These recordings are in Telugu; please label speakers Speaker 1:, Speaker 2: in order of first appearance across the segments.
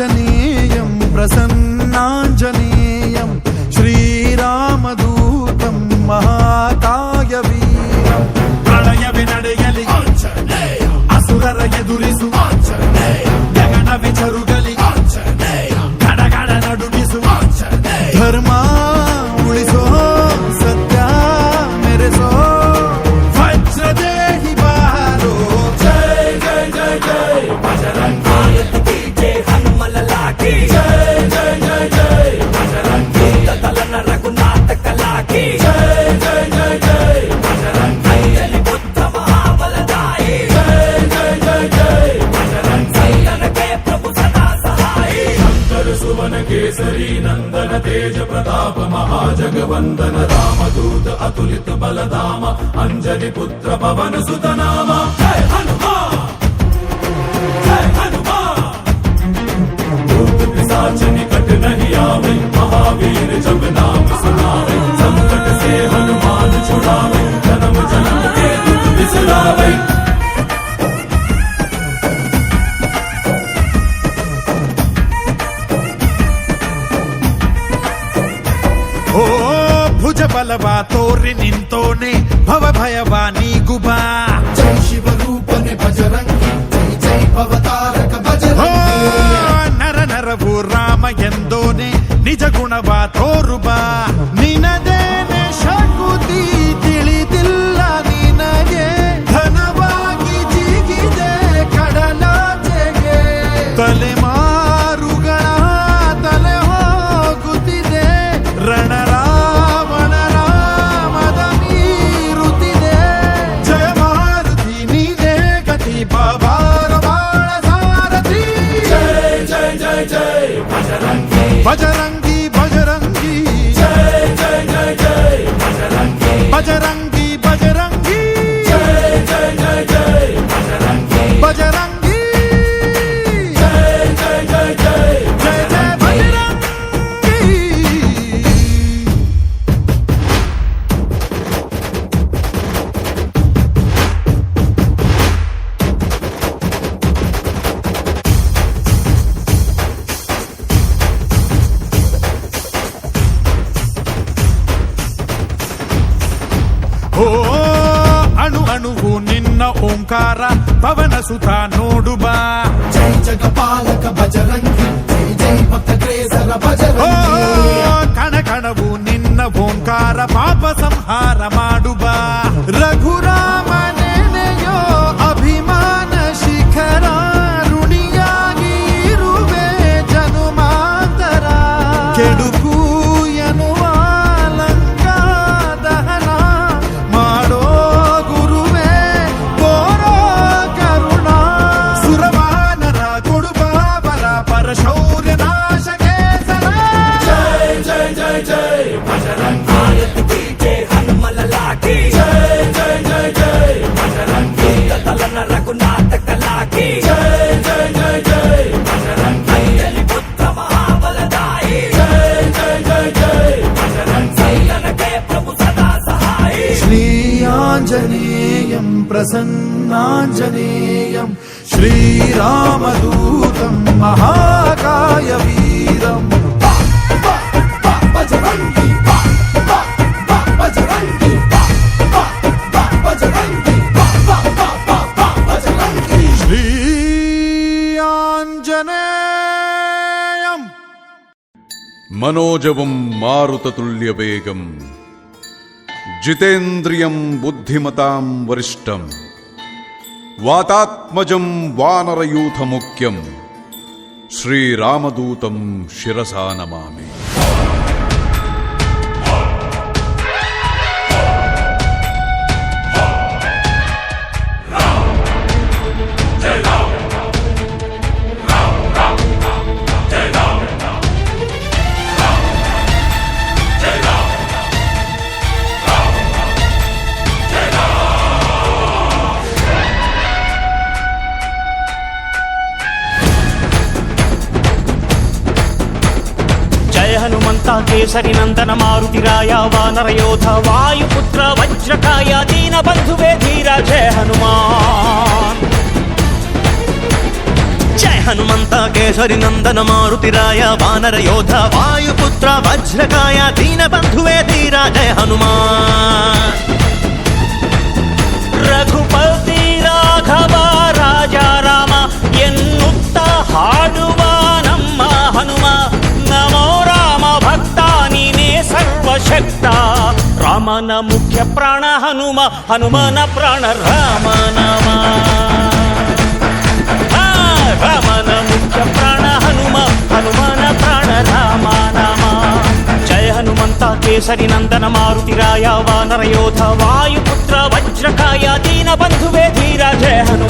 Speaker 1: ఆంజనేయం ప్రసన్నాంజనేయం పుత్ర
Speaker 2: పవన సుత darling
Speaker 1: ఓంకార పాప సంహార ಮಾಡುబా
Speaker 3: రఘుర प्रसन्नाञ्जनेयं श्रीरामदूतं महाकायवीरम्
Speaker 4: मनोजवं मारुततुल्यवेगम् जितेन्द्रियं बुद्धिमतां वरिष्ठम् वातात्मजं वानरयूथमुख्यम् श्रीरामदूतं शिरसा
Speaker 3: नमामि। కేసరినందన మారుతిరాయ వానరయోధ వాయుపుత్ర వజ్రకాయ దీన బంధువే ధీర జయ హనుమాన్.
Speaker 5: జయ హనుమంత కేసరి నందన మారుతిరాయ వానర యోధ వాయుపుత్ర వజ్రకాయ దీన బంధువే ధీర జయ హనుమాన్.
Speaker 3: రామన ముఖ్య ప్రాణ హనుమ హనుమన ప్రాణ రామ నమ రామన ముఖ్య ప్రాణ హనుమ హనుమన ప్రాణ రామ నమ జయ హనుమంత కేసరి నందన మారుతి రాయ వానరయోధ వాయుపుత్ర వజ్రకాయ దీన
Speaker 5: బంధువే ధీర జయ హనుమ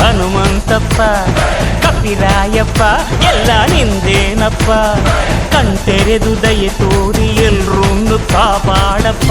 Speaker 3: ಹನುಮಂತಪ್ಪ ಕಪಿರಾಯಪ್ಪ ಎಲ್ಲ ನಿಂದೇನಪ್ಪ ಕಣ್ತೆರೆದು ದಯೆ ತೋರಿ ಎಲ್ರೂ ಕಾಪಾಡಪ್ಪ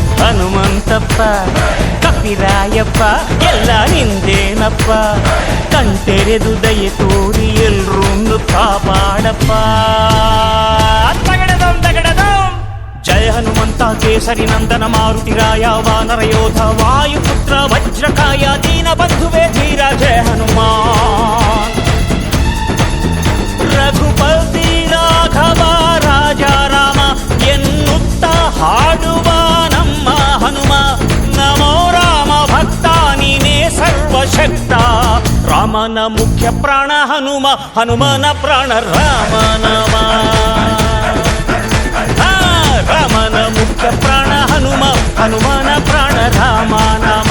Speaker 3: ಹನುಮಂತಪ್ಪ ಕಪಿರಾಯಪ್ಪ ಎಲ್ಲ ನಿಂದೇನಪ್ಪ ಕಣ್ತೆರೆದು ದಯೆ ತೋರಿ ಎಲ್ರೂ ಕಾಪಾಡಪ್ಪ ತಗಡದಂ ತಗಡದಂ ಜಯ ಹನುಮಂತ ಕೇಸರಿ ನಂದನ ಮಾರುತಿರಾಯ ವಾನರ ಯೋಧ ವಾಯುಪುತ್ರ ವಜ್ರಕಾಯ ದೀನ ಬಂಧುವೇ ಧೀರ ಜಯ ಹನುಮಾನ್ ರಘುಪತಿ ರಾಘವ ರಾಜ ರಾಮ ಎನ್ನುತ್ತ ಹಾಡುವ హనుమ నమో రామ భక్తాని నే సర్వశక్త రామన ముఖ్య ప్రాణ హనుమ హనుమన ప్రాణ రామ నమ రామన ముఖ్య ప్రాణ హనుమ హనుమన ప్రాణ
Speaker 6: రామ నమ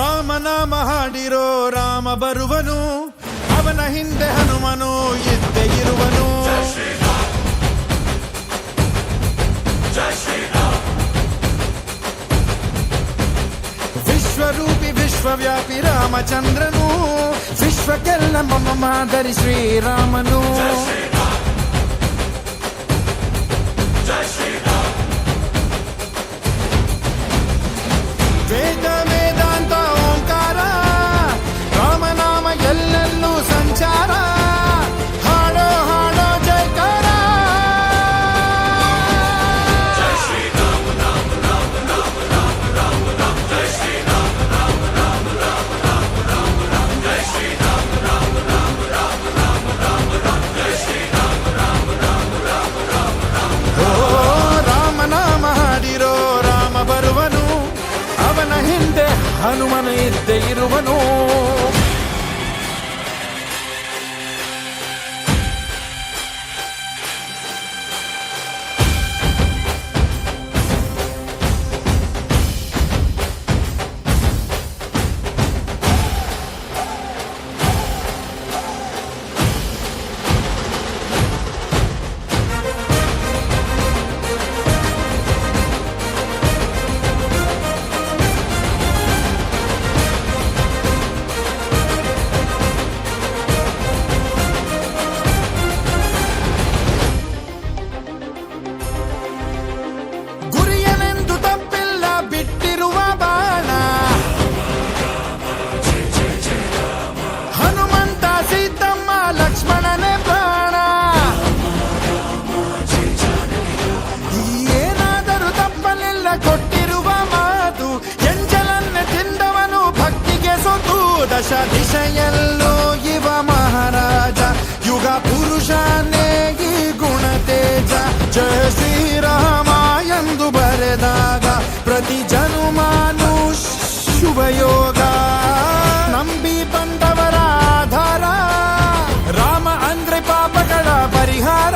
Speaker 6: ರಾಮನಾಮ ಹಾಡಿರೋ ರಾಮ ಬರುವನು ಅವನ ಹಿಂದೆ ಹನುಮನು ಎದ್ದೆ ಇರುವನು ವಿಶ್ವರೂಪಿ ವಿಶ್ವವ್ಯಾಪಿ
Speaker 2: ರಾಮಚಂದ್ರನು ವಿಶ್ವಕ್ಕೆಲ್ಲ ಮಮ ಮಾದರಿ ಶ್ರೀರಾಮನು ದಶ ದಿಶೆಯಲ್ಲೂ ಇವ ಮಹಾರಾಜ ಯುಗ ಪುರುಷನೇ ಈ ಗುಣ ತೇಜ ಜಯ ಶ್ರೀರಾಮ ಎಂದು ಬರೆದಾಗ ಪ್ರತಿ ಜನುಮಾನು ಶುಭಯೋಗ ನಂಬಿ ಬಂದವರ ಆಧಾರ ರಾಮ ಅಂದ್ರೆ ಪಾಪಗಳ ಪರಿಹಾರ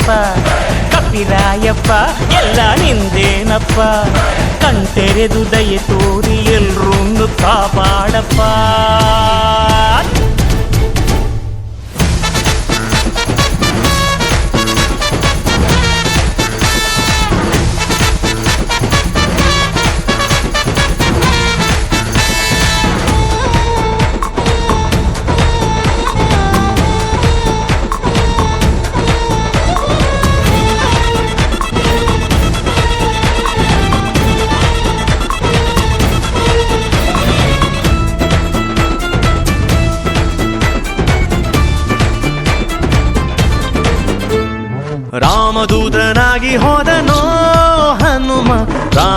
Speaker 3: ಹನುಮಂತಪ್ಪ ಕಪಿರಾಯಪ್ಪ ಎಲ್ಲ ನಿಂದೇನಪ್ಪ ಕಣ್ತೆರೆದು ದಯೆ ತೋರಿ ಎಲ್ರೂ ಕಾಪಾಡಪ್ಪ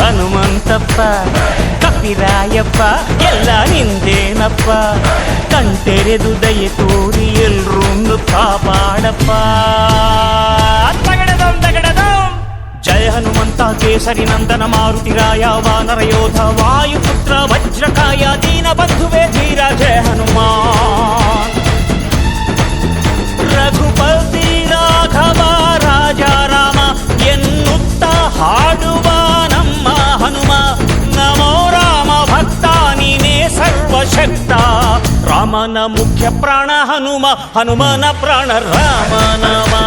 Speaker 3: ಹನುಮಂತಪ್ಪ ಕಪಿರಾಯಪ್ಪ ಎಲ್ಲ ನಿಂದೇನಪ್ಪ ಕಣ್ತೆರೆದು ದಯೆ ತೋರಿ ಎಲ್ರೂ ಕಾಪಾಡಪ್ಪ ತಗಡದಂ ತಗಡದಂ ಜಯ ಹನುಮಂತ ಕೇಸರಿ ನಂದನ ಮಾರುತಿರಾಯ ವಾನರ ಯೋಧ ವಾಯುಪುತ್ರ ವಜ್ರಕಾಯ ದೀನ ಬಂಧುವೇ ಧೀರ ಜಯ ಹನುಮಾನ್ రామన ముఖ్య ప్రాణ హనుమ హనుమన ప్రాణ రామనామా